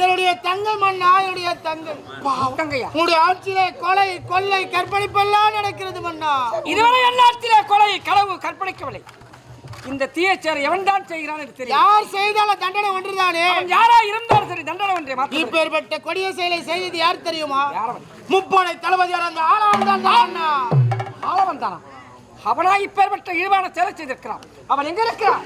என்னுடைய தங்கம் அண்ணா என்னுடைய தங்கம். தங்கையா? உங்களுடைய ஆட்சியிலே கொலை கொள்ளை கற்பழிப்பெல்லாம் நடக்கிறது அண்ணா இதுவரை என் நாட்டிலே கொலை களவு கற்பழிக்கவில்லை. இந்த தீயச்சேர் எவன் தான் செய்கிறான் தெரியும். யார் செய்தால தண்டனை ஒன்றுதானே? யாரா இருந்தாலும் சரி தண்டனை ஒன்றை மாற்ற இப்பேற்பட்ட கொடிய செயலை செய்தது யார் தெரியுமா? முப்படை தளபதியார் அந்த ஆளாம் தான் ஆளவன் தானா? அவனா இப்பேற்பட்ட இழிவான செயலை செய்திருக்கிறான். அவன் எங்க இருக்கிறான்?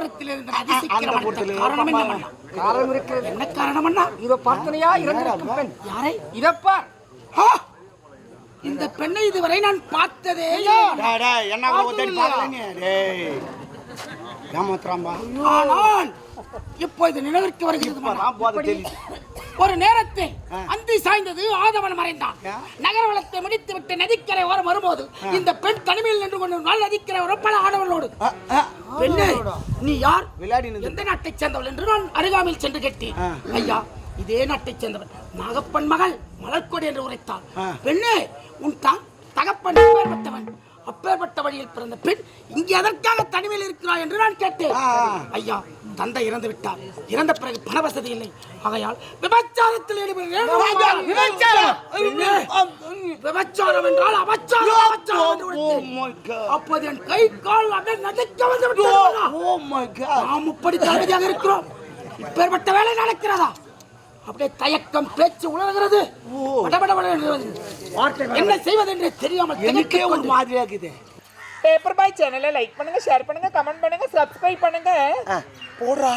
அந்தபுரத்தில் இருந்த அதிசீக்கிரம் அந்தப்புறத்திலே காரணம் என்ன? காரணம் இருக்கிறது என்ன காரணம் அண்ணா இதோ பார்த்தனையா இறந்திருக்கும் பெண். யாரை? இதப்பார் ஆ! இந்த பெண்ணை இதுவரை நான் பார்த்ததே என்ன ஏமாத்துறாம்பா ஆனால் இப்போது நினைவிற்கு வருகிறது ஒரு நேரத்தில் அந்தி சாய்ந்தது ஆதவன் மறைந்தான். நகர வளத்தை முடித்து விட்டு நதிக்கரை ஓரம் வரும்போது இந்த பெண் தனிமையில் நின்று கொண்டு நாள் நதிக்கரை ஓரம் பல ஆடவர்களோடு. ஆ, ஆ, பெண்ணே நீ யார்? எந்த நாட்டைச் சேர்ந்தவள் என்று நான் அருகாமையில் சென்று கேட்டேன். ஐயா இதே நாட்டைச் சேர்ந்தவன் நாகப்பன் மகள் மலர்கொடி என்று உரைத்தாள். பெண்ணே உன் தான் தகப்பன் அப்பேற்பட்டவன். அப்பேற்பட்ட வழியில் பிறந்த பெண் இங்கே எதற்காக தனிமையில் இருக்கிறாய் என்று நான் கேட்டேன். ஐயா தந்தை இறந்து விட்டார் இறந்த பிறகு பண வசதி இல்லை ஆகையால் விபச்சாரத்தில் விபச்சாரம்? என்றால் என்று Oh. அப்போது என் கை கால் நடுக்க வந்து Oh. நாம் முப்படி தளபதியாக இருக்கிறோம் இப்பேற்பட்ட வேலை நடக்கிறதா அப்படியே தயக்கம் பேச்சு உணர்கிறது என்று என்ன செய்வதென்று தெரியாமல் எனக்கே ஒரு இருக்குது பேப்பர் பாய் சேனலை லைக் பண்ணுங்க ஷேர் பண்ணுங்க கமெண்ட் பண்ணுங்க சப்ஸ்கிரைப் பண்ணுங்க போடுறா.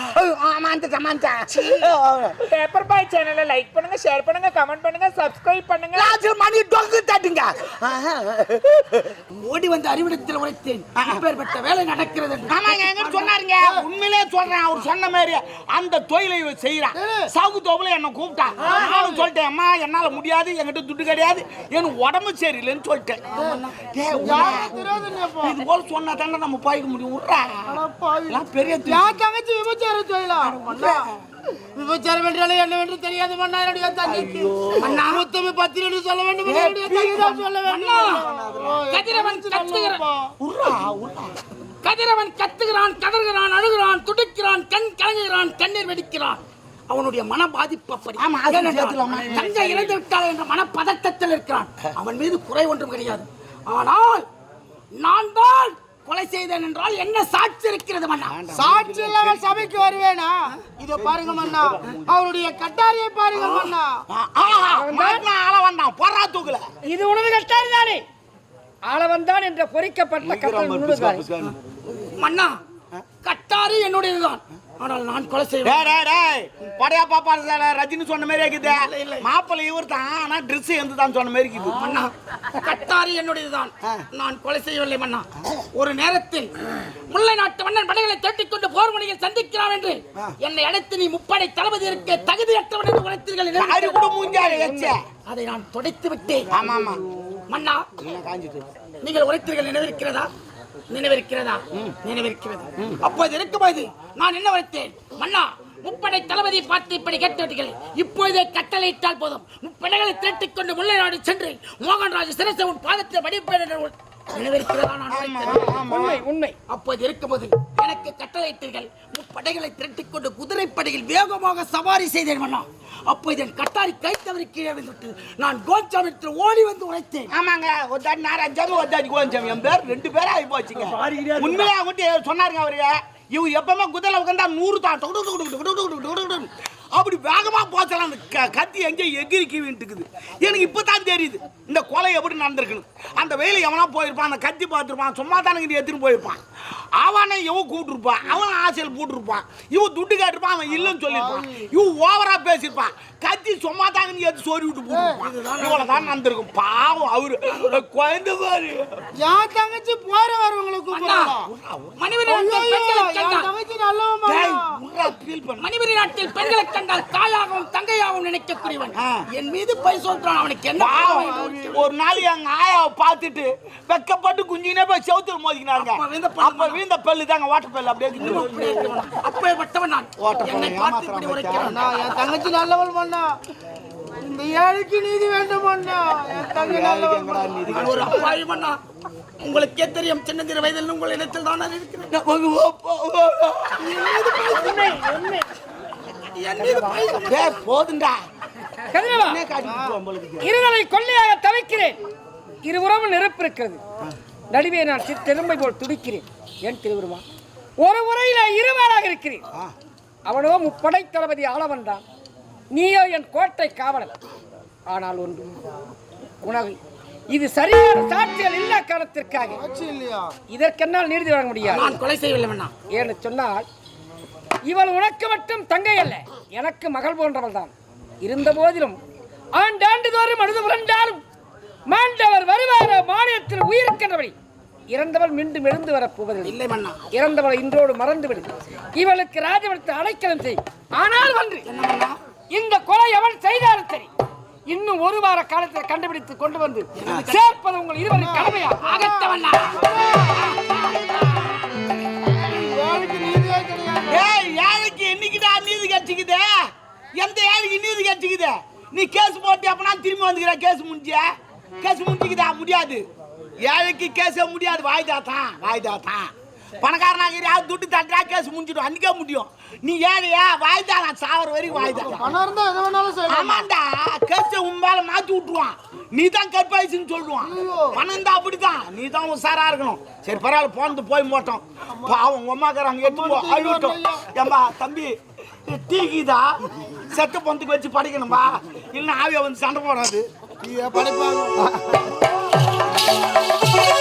பேப்பர் பாய் சேனலை லைக் பண்ணுங்க ஷேர் பண்ணுங்க கமெண்ட் பண்ணுங்க சப்ஸ்கிரைப் பண்ணுங்க. மணி டொங்கு தட்டுங்க. ஓடி வந்து அறிவிடத்தில் உரைத்தேன். இப்பேற்பட்ட வேலை நடக்கிறது. ஆமாங்க எங்க சொன்னாருங்க. உண்மையிலே சொல்றேன் அவர் சொன்ன மாதிரி அந்த தொழிலை செய்யறான் சவுக்கு தோப்புல என்ன கூப்பிட்டான் நானும் சொல்லிட்டேன் அம்மா என்னால முடியாது என்கிட்ட துட்டு கிடையாது என் உடம்பு சரியில்லைன்னு சொல்லிட்டேன். இது போல சொன்னா தானே நம்ம பாய்க்க முடியும் விட்றா எல்லாம் பெரிய தி- தங்கச்சி விபச்சாரம் அண்ணா, விபச்சாரம் என்றாலே என்னவென்று தெரியாது மன்னா என்னுடைய தங்கைக்கு அண்ணா முத்தமி பத்திரி என்று சொல்ல வேண்டும் சொல்ல வேண்டும். கதிரவன் கத்துகிறான் கதறுகிறான் அழுகிறான் துடிக்கிறான் கண் கலங்குகிறான் கண்ணீர் வெடிக்கிறான். அவனுடைய மன பாதிப்பு அப்படி? தங்கை இறந்து விட்டாள் என்ற மன பதட்டத்தில் இருக்கிறான். அவன் மீது குறை ஒன்றும் கிடையாது. ஆனால் நான் தான் கொலை செய்தேன் என்றால் என்ன சாட்சி இருக்கிறது மன்னா? சாட்சி இல்லாமல் சபைக்கு வருவேனா? இதோ பாருங்க மன்னா அவருடைய கட்டாரியை பாருங்க மன்னா. ஆ, ஆ, மாட்டினா ஆள வேண்டாம். போடுறா தூக்குல. இது உனது கட்டாரி தானே? ஆளவன் தான் என்ற பொறிக்கப்பட்ட உனதுதானே மன்னா கட்டாரி என்னுடையதுதான். ஆனால் நான் கொலை செய்வேன். டேய் டேய் டேய் படையா பாப்பா ரஜினி சொன்ன மாதிரி இருக்குது. மாப்பிள்ளை இவர் தான் ஆனா ட்ரெஸ் எந்த தான் சொன்ன மாதிரி இருக்குது. மன்னா கட்டாரி என்னுடையதுதான். நான் கொலை செய்யவில்லை மன்னா. ஒரு நேரத்தில் முல்லை நாட்டு மன்னன் படைகளை தேட்டிக் கொண்டு போர் முனையில் சந்திக்கிறான் என்று என்னை அழைத்து நீ முப்படை தளபதி இருக்க தகுதியற்றவன் என்று உரைத்தீர்கள் அது கூட மூஞ்சாரு அதை நான் துடைத்து விட்டேன். ஆமா ஆமா மன்னா காஞ்சிட்டு? நீங்கள் உரைத்தீர்கள் நினைவிருக்கிறதா? நினைவிருக்கிறதா? நினைவிருக்கிறது? அப்போது இருக்கும்போது நான் என்ன உரைத்தேன்? மன்னா முப்படை தளபதி பார்த்து இப்படி கேட்டுவிட்டீர்கள். இப்பொழுதே கட்டளையிட்டால் போதும். முப்படைகளை திரட்டிக் கொண்டு முல்லை நாடு சென்று மோகன்ராஜ் சிரசை உன் பாதத்தில் உண்மை அப்போது இருக்கும்போது எனக்கு கட்டளையிட்டீர்கள். முப்படைகளை திரட்டிக் கொண்டு குதிரைப்படையில் வேகமாக சவாரி செய்தேன் மன்னா. அப்போது என் கட்டாரி கைத்தவரை கீழே விழுந்துட்டு நான் கோச்சாமிட்டு ஓடி வந்து உரைத்தேன் ஆமாங்க ஒரு தாடி நாராஜாமி ஒரு தாடி கோவிச்சாமி என் பேர் ரெண்டு பேரும் ஆகி போச்சுங்க உண்மையா அவங்ககிட்ட சொன்னாருங்க அவரு இவ எப்பவுமே குதிரை உட்காந்தா நூறு தான் அப்படி வேகமா போச்சலாம். அந்த க- கத்தி எங்கே எகிரி கீவின்ட்டுக்குது எனக்கு இப்போ தான் தெரியுது. இந்த கொலை எப்படி நடந்திருக்குன்னு. அந்த வெயில எவனா போயிருப்பான் அந்த கத்தி பார்த்துருப்பான் சும்மா தானே இங்கே எடுத்துன்னு போயிருப்பான். அவனை இவன் கூப்பிட்டுருப்பான் அவன் ஆசையில் போட்டிருப்பான். இவன் துட்டு கேட்டிருப்பான் அவன் இல்லைன்னு சொல்லியிருப்பான். இவன் ஓவரா பேசியிருப்பான். கத்தி சும்மா தாங்கன்னு எடுத்து சோறி விட்டு போட்டுருப்பான். இவ்வளோ தான் நடந்திருக்கும். பாவம் அவரு. குழந்தை பாரு என் தங்கச்சி போற நாட்டில் பெண்களுக்கு டேய், கண்டால் ஃபீல் பண்ண. மணிமணி நாட்டில் பெண்களை கண்டால் தாயாகவும் தங்கையாகவும் நினைக்கக்கூடியவன். என் மீது பை சொல்றான் அவனுக்கு என்ன ஒரு நாள் எங்க ஆயாவை பார்த்துட்டு வெக்கப்பட்டு குஞ்சினே போய் செவுத்துல மோதிக்கினாங்க அப்ப வீந்த பல்லு தாங்க வாட்டர் பல்லு அப்படியே அப்பவே பட்டவன் நான். வாட்டர் பல்லு என் தங்கச்சி நல்லவள் பண்ணா இந்த ஏழைக்கு நீதி வேண்டும் பண்ணா என் தங்கச்சி நல்லவள் ஒரு அப்பாயி பண்ணா உங்களுக்கே தெரியும் சின்ன சிறு வயதில் உங்கள் இடத்தில் தான் நான் இருக்கிறேன். என் மீது பை சும- டேய், போதும்டா கதிரவா என்ன காட்டிட்டு போ, உங்களுக்கு. இருதலை கொள்ளையாக தவிக்கிறேன். இருபுறமும் நெருப்பு இருக்கிறது நடுவே நான் திரும்பை போல் துடிக்கிறேன். ஏன் திருவுருமா? ஒரு முறையில இருவாளாக இருக்கிறேன். அவனோ முப்படை தளபதி ஆளவன் தான் நீயோ என் கோட்டை காவலன். ஆனால் ஒன்று உனக்கு இது சரியான சாட்சிகள் இல்லா காரணத்திற்காக இதற்கென்னால் நீதி வழங்க முடியாது. நான் கொலை செய்யவில்லை மன்னா. ஏன்னு சொன்னால் இவள் உனக்கு மட்டும் தங்கை அல்ல எனக்கு மகள் போன்றவள் தான். இருந்த போதிலும் ஆண்டாண்டு தோறும் அழுது புரண்டாலும் மாண்டவர் வருவார மானியத்தில் உயிருக்கின்றபடி இறந்தவள் மீண்டும் எழுந்து வரப் போவதில்லை. இல்லை மன்னா. இறந்தவளை இன்றோடு மறந்து விடு இவளுக்கு ராஜபடத்தை அடைக்கலம் செய். ஆனால் ஒன்று மன்னா? இந்த கொலை எவன் செய்தாலும் சரி. இன்னும் ஒரு வார காலத்தில் கண்டுபிடித்து கொண்டு வந்து சேர்ப்பது உங்கள் இருவரின் கடமையா? அகத்தவண்ணா ஏழைக்கு என்னைக்குடா நீதி கட்சிக்குது எந்த ஏழைக்கு நீதி கட்சிக்குது நீ கேஸ் போட்டு அப்பனா திரும்பி வந்துக்கிற கேஸ் முடிஞ்சிய கேஸ் முடிஞ்சுக்குதா? முடியாது. ஏழைக்கு கேஸே முடியாது. வாய்தா தான் வாய்தா தான் பணக்காரனாக யார் துட்டு தட்டுறா கேஸ் முடிஞ்சிடும். அன்னைக்கே முடியும். நீ ஏழையா? வாய்தா நான் சாவர வரைக்கும் வாய்தா. பணம் இருந்தா எதை வேணாலும் செய்யலாம். ஆமாண்டா கேஸை உன் மேல மாத்தி விட்டுருவான். நீ தான் கற்பாயிச்சுன்னு சொல்லுவான். பணம் இருந்தா அப்படிதான் நீ தான் உஷாரா இருக்கணும். சரி பரவாயில்ல போனது போய் போட்டோம் பாவம் உங்க அம்மாக்காரங்க எடுத்து அழுவிட்டோம் ஏம்பா தம்பி டீக்குதா செத்த பொந்துக்கு வச்சு படிக்கணும்பா. இல்லைன்னா ஆவியா வந்து சண்டை போடாது. படிப்பாங்க?